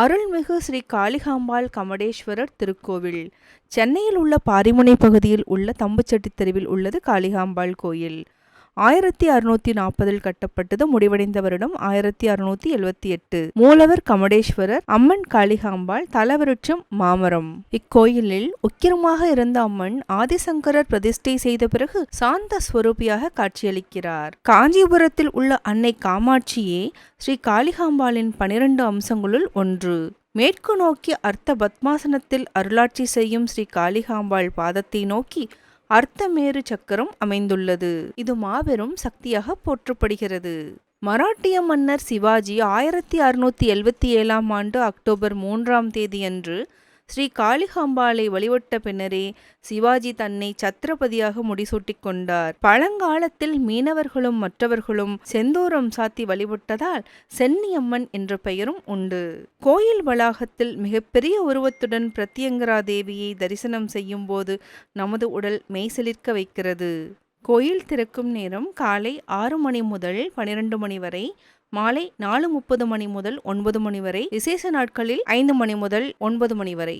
அருள்மிகு ஸ்ரீ காளிகாம்பாள் கமடேஸ்வரர் திருக்கோவில். சென்னையில் உள்ள பாரிமுனை பகுதியில் உள்ள தம்புச்செட்டி தெருவில் உள்ளது காளிகாம்பாள் கோயில். ஆயிரத்தி அறுநூத்தி நாற்பதில் கட்டப்பட்டது முடிவடைந்த வருடம் ஆயிரத்தி அறுநூத்தி எழுவத்தி எட்டு. மூலவர் கமடேஸ்வரர் அம்மன் காளிகாம்பாள் தலவருட்சம் மாமரம். இக்கோயிலில் உக்கிரமாக இருந்த அம்மன் ஆதிசங்கரர் பிரதிஷ்டை செய்த பிறகு சாந்த ஸ்வரூபியாக காட்சியளிக்கிறார். காஞ்சிபுரத்தில் உள்ள அன்னை காமாட்சியே ஸ்ரீ காளிகாம்பாளின் பனிரெண்டு அம்சங்களுள் ஒன்று. மேற்கு நோக்கி அர்த்த பத்மாசனத்தில் அருளாட்சி செய்யும் ஸ்ரீ காளிகாம்பாள் பாதத்தை நோக்கி அர்த்தமேரு சக்கரம் அமைந்துள்ளது. இது மாபெரும் சக்தியாக போற்றப்படுகிறது. மராட்டிய மன்னர் சிவாஜி ஆயிரத்தி அறுநூத்தி எழுவத்தி ஏழாம் ஆண்டு அக்டோபர் மூன்றாம் தேதியன்று ஸ்ரீ காளிகாம்பாளை வழிபட்ட பின்னரே சிவாஜி தன்னை சத்திரபதியாக முடிசூட்டிக் கொண்டார். பழங்காலத்தில் மீனவர்களும் மற்றவர்களும் செந்தூரம் சாத்தி வழிபட்டதால் சென்னியம்மன் என்ற பெயரும் உண்டு. கோயில் வளாகத்தில் மிகப்பெரிய உருவத்துடன் பிரத்யங்கரா தேவியை தரிசனம் செய்யும் போது நமது உடல் மெய்சிலிர்க்க வைக்கிறது. கோயில் திறக்கும் நேரம் காலை ஆறு மணி முதல் பனிரெண்டு மணி வரை மாலை நாலு முப்பது மணி முதல் ஒன்பது மணி வரை விசேஷ நாட்களில் ஐந்து மணி முதல் ஒன்பது மணி வரை.